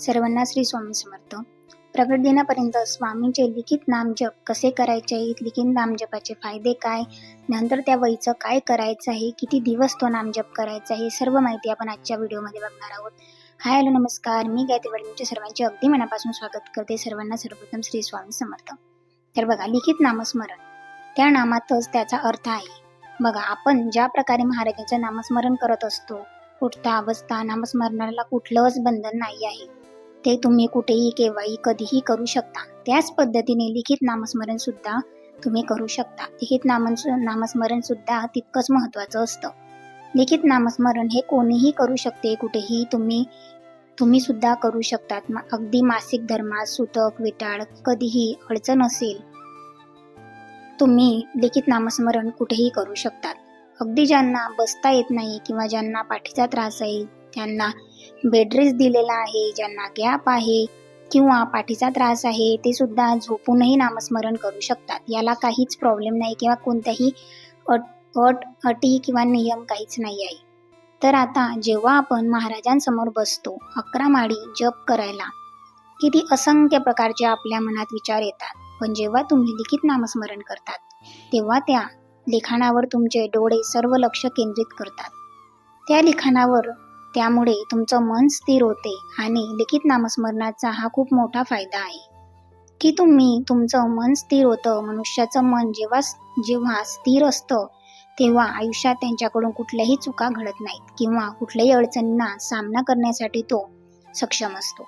सर्वांना श्री स्वामी समर्थ. प्रगट दिनापर्यंत स्वामींचे लिखित नामजप कसे करायचे? लिखित नामजपाचे फायदे काय? नंतर त्या वहीचं काय करायचं आहे? किती दिवस तो नामजप करायचा आहे? सर्व माहिती आपण आजच्या व्हिडिओमध्ये बघणार आहोत. हाय हॅलो नमस्कार. मी गायत्री वडील तुमच्या सर्वांचे अगदी मनापासून स्वागत करते. सर्वांना सर्वप्रथम श्री स्वामी समर्थ. तर बघा लिखित नामस्मरण. त्या नामातच त्याचा अर्थ आहे. बघा आपण ज्या प्रकारे महाराजांचं नामस्मरण करत असतो उठता बसता नामस्मरणाला कुठलंच बंधन नाही आहे. ते तुम्ही कुठेही केव्हाही कधीही करू शकता. त्याच पद्धतीने लिखित नामस्मरण सुद्धा तुम्ही करू शकता. लिखित नाम नामस्मरण सुद्धा तितकंच महत्वाचं असतं. लिखित नामस्मरण हे कोणीही करू शकते कुठेही तुम्ही तुम्ही सुद्धा करू शकतात. अगदी मासिक धर्मात सुतक विटाळ कधीही अडचण असेल तुम्ही लिखित नामस्मरण कुठेही करू शकतात. अगदी ज्यांना बसता येत नाही किंवा ज्यांना पाठीचा त्रास आहे त्यांना बेडरेस्ट दिलेला आहे ज्यांना गॅप आहे किंवा पाठीचा त्रास आहे ते सुद्धा झोपूनही नामस्मरण करू शकतात. याला काहीच प्रॉब्लेम नाही किंवा कोणत्याही अट अट अटी किंवा नियम काहीच नाही आहे. तर आता जेव्हा आपण महाराजांसमोर बसतो अकरा माळी जप करायला किती असंख्य प्रकारचे आपल्या मनात विचार येतात. पण जेव्हा तुम्ही लिखित नामस्मरण करतात तेव्हा त्या लिखाणावर तुमचे डोळे सर्व लक्ष केंद्रित करतात. त्या लिखाणावर त्यामुळे तुमचं मन स्थिर होते आणि लिखित नामस्मरणाचा हा खूप मोठा फायदा आहे. की तुम्ही तुमचं मन स्थिर होतं मनुष्याचं मन जेव्हा जेव्हा स्थिर असतं तेव्हा आयुष्यात त्यांच्याकडून कुठल्याही चुका घडत नाहीत किंवा कुठल्याही अडचणींना सामना करण्यासाठी तो सक्षम असतो.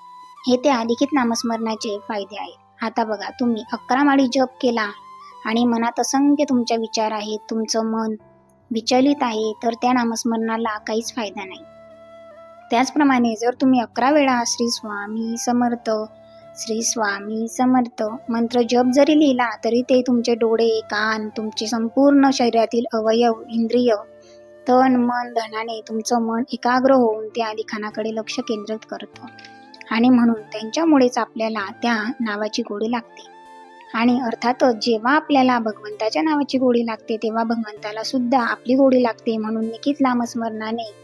हे त्या लिखित नामस्मरणाचे फायदे आहेत. आता बघा तुम्ही अकरा माळी जप केला आणि मनात असंख्य तुमच्या विचार आहेत तुमचं मन विचलित आहे तर त्या नामस्मरणाला काहीच फायदा नाही. त्याचप्रमाणे जर तुम्ही अकरा वेळा श्री स्वामी समर्थ श्री स्वामी समर्थ मंत्र जप जरी लिहिला तरी ते तुमचे डोळे कान तुमचे संपूर्ण शरीरातील अवयव इंद्रिय तन मन धनाने तुमचं मन एकाग्र होऊन त्या लिखाणाकडे लक्ष केंद्रित करतं. आणि म्हणून त्यांच्यामुळेच आपल्याला त्या नावाची गोडी लागते. आणि अर्थातच जेव्हा आपल्याला भगवंताच्या नावाची गोडी लागते तेव्हा भगवंताला सुद्धा आपली गोडी लागते म्हणून निकित लामस्मरणाने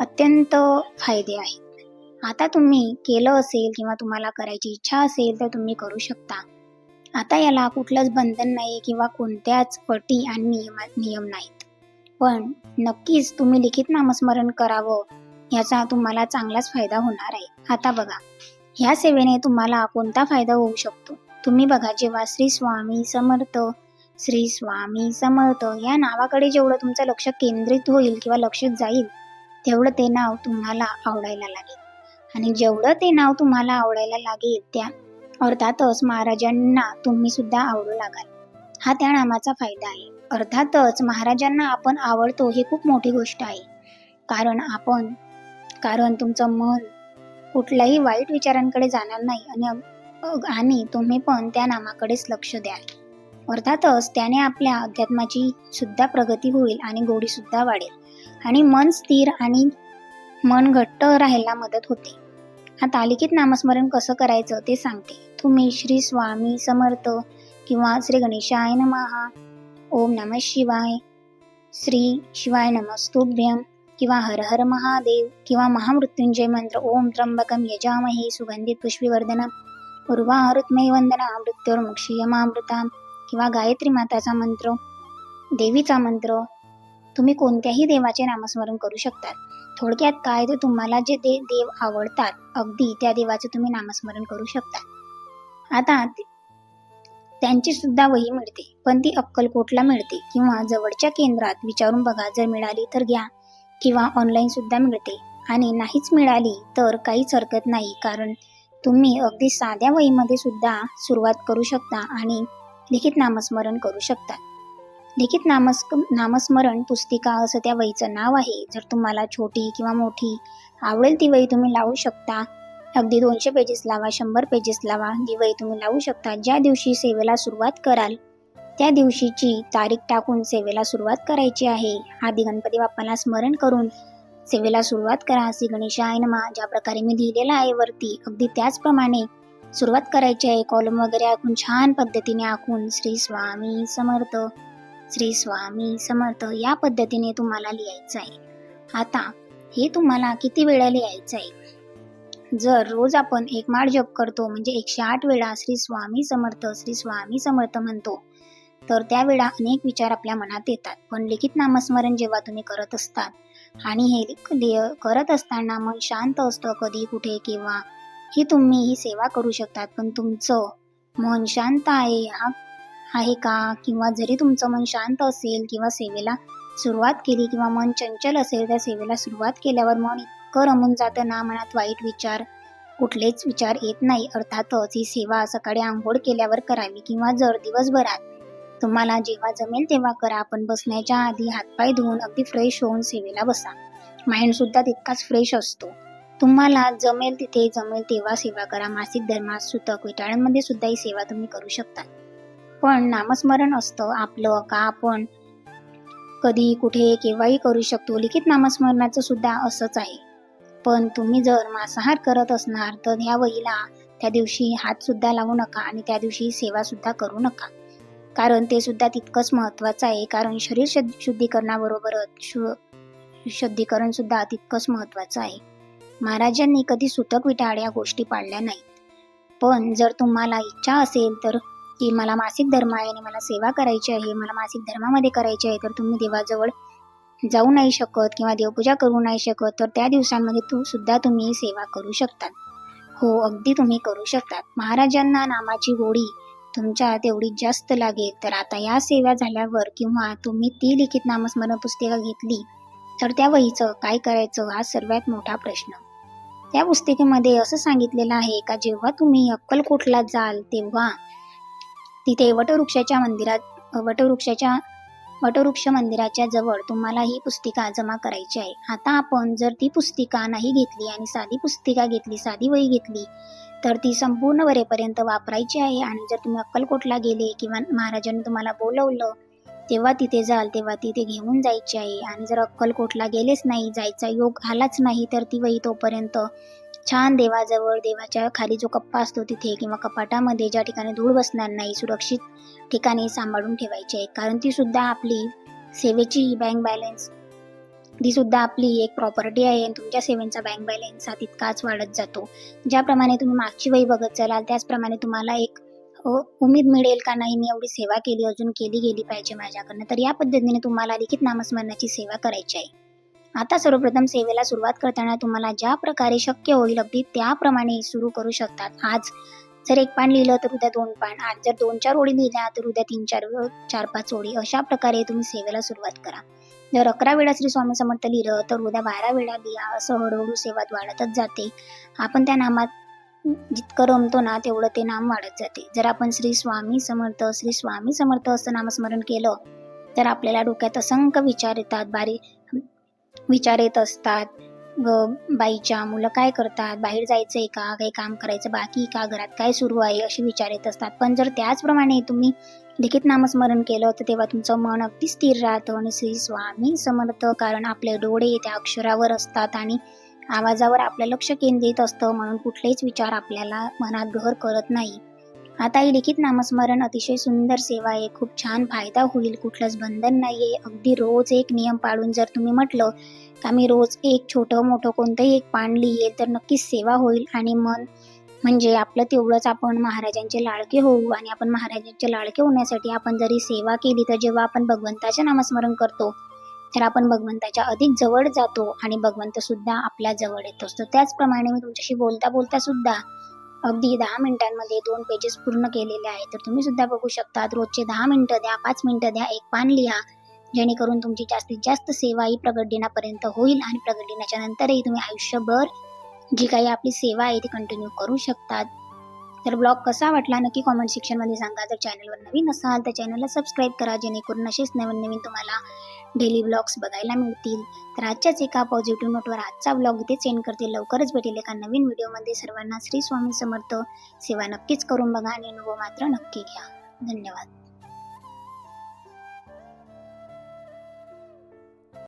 अत्यंत फायदे आहेत. आता तुम्ही केलं असेल किंवा तुम्हाला करायची इच्छा असेल तर तुम्ही करू शकता. आता याला कुठलंच बंधन नाही किंवा कोणत्याच अटी आणि नियम नियम नाहीत. पण नक्कीच तुम्ही लिखित नामस्मरण करावं याचा तुम्हाला चांगलाच फायदा होणार आहे. आता बघा ह्या सेवेने तुम्हाला कोणता फायदा होऊ शकतो? तुम्ही बघा जेव्हा श्री स्वामी समर्थ श्री स्वामी समर्थ या नावाकडे जेवढं तुमचं लक्ष केंद्रित होईल किंवा लक्ष जाईल तेवढं ते नाव तुम्हाला आवडायला लागेल. आणि जेवढं ते नाव तुम्हाला आवडायला लागेल त्या अर्थातच महाराजांना तुम्ही सुद्धा आवडू लागाल. हा त्या नामाचा फायदा आहे. अर्थातच महाराजांना आपण आवडतो ही खूप मोठी गोष्ट आहे. कारण आपण कारण तुमचं मन कुठल्याही वाईट विचारांकडे जाणार नाही आणि आणि तुम्ही पण त्या नामाकडेच लक्ष द्याल. अर्थातच त्याने आपल्या अध्यात्माची सुद्धा प्रगती होईल आणि गोडी सुद्धा वाढेल. आणि मन स्थिर आणि मन घट्ट राहायला मदत होते. आता लिखित नामस्मरण कसं करायचं ते सांगते. तुम्ही श्री स्वामी समर्थ किंवा श्री गणेशाय नमहा ओम नम शिवाय श्री शिवाय नमस्तुभ्यम किंवा हर हर महादेव किंवा महामृत्युंजय मंत्र ओम त्र्यंबकम यजामहे सुगंधित पुष्पीवर्धनम उर्वारुत्मय वंदना मृत्योर्मुक्षीयमामृता किंवा गायत्री माताचा मंत्र देवीचा मंत्र तुम्ही कोणत्याही देवाचे नामस्मरण करू शकतात. थोडक्यात काय तर तुम्हाला जे दे देव आवडतात अगदी त्या देवाचे तुम्ही नामस्मरण करू शकता आता त्यांची सुद्धा वही मिळते पण ती अक्कलकोटला मिळते किंवा जवळच्या केंद्रात विचारून बघा जर मिळाली तर घ्या किंवा ऑनलाईन सुद्धा मिळते. आणि नाहीच मिळाली तर काहीच हरकत नाही कारण तुम्ही अगदी साध्या वहीमध्ये सुद्धा सुरुवात करू शकता आणि लिखित नामस्मरण करू शकता. लिखित नामस्क नामस्मरण पुस्तिका असं त्या वहीचं नाव आहे. जर तुम्हाला छोटी किंवा मोठी आवडेल ती वही तुम्ही लावू शकता. अगदी दोनशे पेजेस लावा शंभर पेजेस लावा. ही वही तुम्ही लावू शकता. ज्या दिवशी सेवेला सुरुवात कराल त्या दिवशीची तारीख टाकून सेवेला सुरुवात करायची आहे. आधी गणपती बाप्पाला स्मरण करून सेवेला सुरुवात करा श्री गणेशाय नमा. ज्या प्रकारे मी लिहिलेला आहे वरती अगदी त्याचप्रमाणे सुरुवात करायची आहे. कॉलम वगैरे आखून छान पद्धतीने आखून श्री स्वामी समर्थ. श्री स्वामी समर्थ या पद्धतीने तुम्हाला लिहायचं आहे आता हे तुम्हाला किती वेळा लिहायचं आहे जर रोज आपण एक माळ जप करतो म्हणजे एकशे आठ वेळा श्री स्वामी समर्थ श्री स्वामी समर्थ म्हणतो तर त्यावेळा अनेक विचार आपल्या मनात येतात. पण लिखित नामस्मरण जेव्हा तुम्ही करत असतात आणि हे करत असताना मन शांत असतं कधी कुठे किंवा ही तुम्ही ही सेवा करू शकतात पण तुमचं मन शांत आहे हा आहे का? किंवा जरी तुमचं मन शांत असेल किंवा सेवेला सुरुवात केली किंवा मन चंचल असेल त्या सेवेला सुरुवात केल्यावर मन इतकं रमून जातं ना मनात वाईट विचार कुठलेच विचार येत नाही. अर्थातच ही सेवा सकाळी आंघोळ केल्यावर करावी किंवा जर दिवसभरात तुम्हाला जेव्हा जमेल तेव्हा करा. पण बसण्याच्या आधी हातपाय धुवून अगदी फ्रेश होऊन सेवेला बसा. माइंड सुद्धा तितकाच फ्रेश असतो. तुम्हाला जमेल तिथे जमेल तेव्हा सेवा करा. मासिक धर्मात सुतक विटाळ्यांमध्ये सुद्धा ही सेवा तुम्ही करू शकता. पण नामस्मरण असतं आपलं का आपण कधी कुठे केव्हाही करू शकतो. लिखित नामस्मरणाचं सुद्धा असंच आहे. पण तुम्ही जर मांसाहार करत असणार तर ह्या वहीला त्या दिवशी हात सुद्धा लावू नका आणि त्या दिवशी सेवा सुद्धा करू नका. कारण ते सुद्धा तितकंच महत्वाचं आहे. कारण शरीर शुद्ध- शुद्धीकरणाबरोबरच शु शुद्धीकरण सुद्धा तितकंच महत्वाचं आहे. महाराजांनी कधी सुतक विटाळ या गोष्टी पाळल्या नाहीत. पण जर तुम्हाला इच्छा असेल तर की मला मासिक धर्म आहे आणि मला सेवा करायची आहे मला मासिक धर्मामध्ये करायची आहे तर तुम्ही देवाजवळ जाऊ नाही शकत किंवा देवपूजा करू नाही शकत तर त्या दिवसांमध्ये तू सुद्धा तुम्ही सेवा करू शकतात. हो अगदी तुम्ही करू शकतात. महाराजांना नामाची गोडी तुमच्या तेवढी जास्त लागेल. तर आता या सेवा झाल्यावर किंवा तुम्ही ती लिखित नामस्मरण पुस्तिका घेतली तर त्या वहीचं काय करायचं हा सर्वात मोठा प्रश्न. त्या पुस्तिकेमध्ये असं सांगितलेलं आहे का जेव्हा तुम्ही अक्कलकोटला जाल तेव्हा तिथे वटवृक्षाच्या मंदिरात वटवृक्षाच्या वटवृक्ष मंदिराच्या जवळ तुम्हाला ही पुस्तिका जमा करायची आहे. आता आपण जर ती पुस्तिका नाही घेतली आणि साधी पुस्तिका घेतली साधी वही घेतली तर ती संपूर्ण वरेपर्यंत वापरायची आहे. आणि जर तुम्ही अक्कलकोटला गेले किंवा महाराजांनी तुम्हाला बोलवलं तेव्हा तिथे जाल तेव्हा तिथे घेऊन जायची आहे. आणि जर अक्कलकोटला गेलेच नाही जायचा योग आलाच नाही तर ती वही तोपर्यंत छान देवाजवळ देवाच्या खाली जो कप्पा असतो तिथे किंवा कपाटामध्ये ज्या ठिकाणी धूळ बसणार नाही सुरक्षित ठिकाणी सांभाळून ठेवायची. आहे कारण ती सुद्धा आपली सेवेची बँक बॅलन्स ती सुद्धा आपली एक प्रॉपर्टी आहे आणि तुमच्या सेवेचा बँक बॅलन्स हा तितकाच वाढत जातो. ज्याप्रमाणे तुम्ही मागची वही बघत चालाल त्याचप्रमाणे तुम्हाला एक हो, उमेद मिळेल का नाही मी एवढी सेवा केली अजून केली गेली पाहिजे माझ्याकडनं तर या पद्धतीने तुम्हाला लिखित नामस्मरणाची सेवा करायची आहे. आता सर्वप्रथम सेवेला सुरुवात करताना तुम्हाला ज्या प्रकारे शक्य होईल अगदी त्याप्रमाणे सुरू करू शकतात. आज जर एक पान लिहिलं तर उद्या दोन पान. आज जर दोन चार ओळी लिहिल्या तर उद्या तीन चार चार पाच ओळी. अशा प्रकारे तुम्ही सेवेला सुरुवात करा. जर अकरा वेळा श्री स्वामी समर्थ लिहिलं तर उद्या बारा वेळा लिहा. असं हळूहळू सेवात वाढतच जाते. आपण त्या नामात जितकं रमतो ना तेवढं ते नाम वाढत जाते. जर आपण श्री स्वामी समर्थ श्री स्वामी समर्थ असं नामस्मरण केलं तर आपल्याला डोक्यात असंख्य विचार येतात. बारी विचार येत असतात. बाईच्या मुलं काय करतात? बाहेर जायचं आहे का? काही काम करायचं बाकी का? घरात काय सुरू आहे? असे विचार येत असतात. पण जर त्याचप्रमाणे तुम्ही लिखित नामस्मरण केलं तर तेव्हा तुमचं मन अगदी स्थिर राहतं आणि श्री स्वामी समर्थ कारण आपले डोळे त्या अक्षरावर असतात आणि आवाजावर आपलं लक्ष केंद्रित असतं म्हणून कुठलेच विचार आपल्याला मनात घर करत नाही. आताही लिखित नामस्मरण अतिशय सुंदर सेवा आहे. खूप छान फायदा होईल. कुठलंच बंधन नाहीये. अगदी रोज एक नियम पाळून जर तुम्ही म्हटलं का मी रोज एक छोटं मोठं कोणतंही एक पान लिहिल तर नक्कीच सेवा होईल आणि मन म्हणजे आपलं तेवढंच आपण महाराजांचे लाडके होऊ आणि आपण महाराजांचे लाडके होण्यासाठी आपण जरी सेवा केली तर जेव्हा आपण भगवंताचे नामस्मरण करतो तर आपण भगवंताच्या अधिक जवळ जातो आणि भगवंत सुद्धा आपल्या जवळ येत. असतो त्याचप्रमाणे मी तुमच्याशी बोलता बोलता सुद्धा अगदी दहा मिनिटांमध्ये दोन पेजेस पूर्ण केलेले आहेत. तर तुम्ही सुद्धा बघू शकता रोजचे दहा मिनिटं द्या पाच मिनिटं द्या एक पान लिहा. जेणेकरून तुमची जास्तीत जास्त सेवा ही प्रगट दिनापर्यंत होईल आणि प्रगट दिनाच्या नंतरही तुम्ही आयुष्यभर जी काही आपली सेवा आहे ती कंटिन्यू करू शकतात. तर ब्लॉग कसा वाटला नक्की कॉमेंट सेक्शनमध्ये सांगा. जर चॅनलवर नवीन असाल तर चॅनलला सबस्क्राईब करा जेणेकरून असेच नवीन नवीन तुम्हाला डेली ब्लॉग्स बघायला मिळतील. तर आजच्याच एका पॉझिटिव्ह नोटवर आजचा ब्लॉग इथे सेंड करते. लवकरच भेटेल एका नवीन व्हिडिओमध्ये सर्वांना श्री स्वामी समर्थ. सेवा नक्कीच करून बघा आणि अनुभव मात्र नक्की घ्या. धन्यवाद.